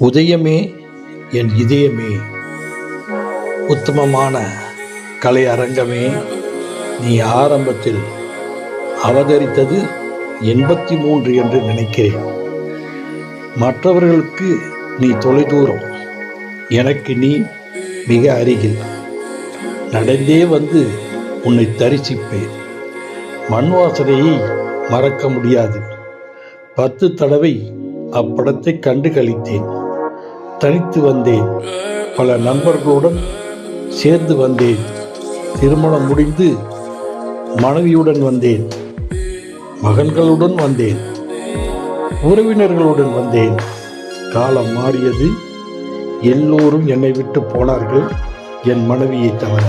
உதயமே என் இதயமே. உத்தமமான கலை அரங்கமே நீ ஆரம்பத்தில் அவதரித்தது எண்பத்தி மூன்று என்று நினைக்கிறேன். மற்றவர்களுக்கு நீ தொலைதூரம். எனக்கு நீ மிக அருகில். நடந்தே வந்து உன்னை தரிசிப்பேன். மண் வாசனையை மறக்க முடியாது. பத்து தடவை அப்படத்தை கண்டு கழித்தேன் தனித்து வந்தேன். பல நண்பர்களுடன் சேர்ந்து வந்தேன். திருமணம் முடிந்து மனைவியுடன் வந்தேன். மகன்களுடன் வந்தேன். உறவினர்களுடன் வந்தேன். காலம் மாறியது. எல்லோரும் என்னை விட்டு போனார்கள். என் மனைவியை தவிர.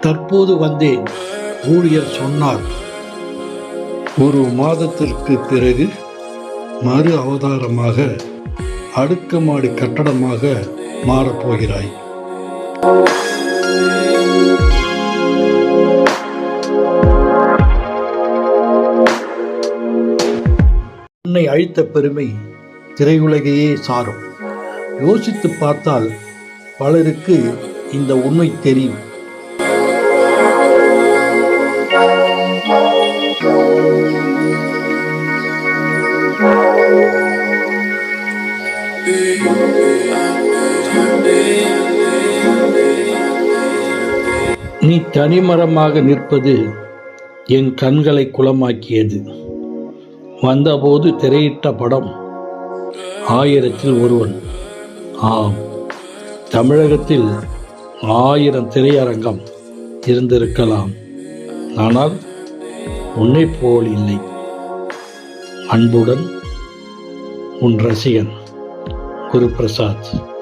தற்போது வந்தேன். ஊழியர் சொன்னார். ஒரு மாதத்திற்கு பிறகு மறு அவதாரமாக அடுக்குமாடி கட்டடமாக மாறப்போகிறாய் உன்னை அழித்த பெருமை திரையுலகையே சாரும். யோசித்து பார்த்தால் பலருக்கு இந்த உண்மை தெரியும். நீ தனிமரமாக நிற்பது என் கண்களை குளமாக்கியது. வந்தபோது திரையிட்ட படம் ஆயிரத்தில் ஒருவன். ஆம் தமிழகத்தில் ஆயிரம் திரையரங்கம் இருந்திருக்கலாம். ஆனால் உன்னை போல் இல்லை. அன்புடன் உன் ரசிகன். Guru Prasad.